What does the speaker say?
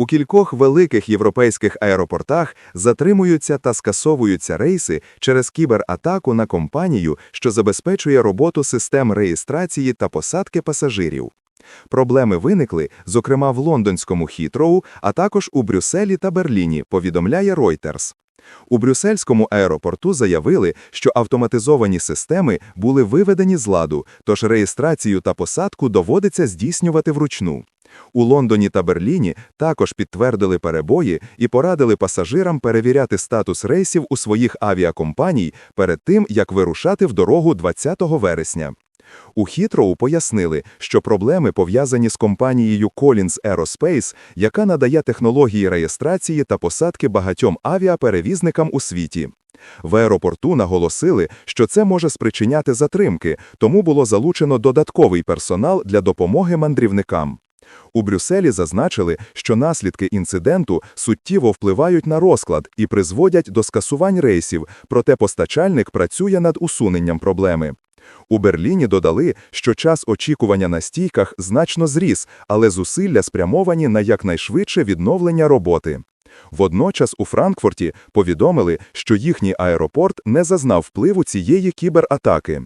У кількох великих європейських аеропортах затримуються та скасовуються рейси через кібератаку на компанію, що забезпечує роботу систем реєстрації та посадки пасажирів. Проблеми виникли, зокрема, в лондонському Хітроу, а також у Брюсселі та Берліні, повідомляє Reuters. У брюссельському аеропорту заявили, що автоматизовані системи були виведені з ладу, тож реєстрацію та посадку доводиться здійснювати вручну. У Лондоні та Берліні також підтвердили перебої і порадили пасажирам перевіряти статус рейсів у своїх авіакомпаній перед тим, як вирушати в дорогу 20 вересня. У Хітроу пояснили, що проблеми пов'язані з компанією Collins Aerospace, яка надає технології реєстрації та посадки багатьом авіаперевізникам у світі. В аеропорту наголосили, що це може спричиняти затримки, тому було залучено додатковий персонал для допомоги мандрівникам. У Брюсселі зазначили, що наслідки інциденту суттєво впливають на розклад і призводять до скасувань рейсів, проте постачальник працює над усуненням проблеми. У Берліні додали, що час очікування на стійках значно зріс, але зусилля спрямовані на якнайшвидше відновлення роботи. Водночас у Франкфурті повідомили, що їхній аеропорт не зазнав впливу цієї кібератаки.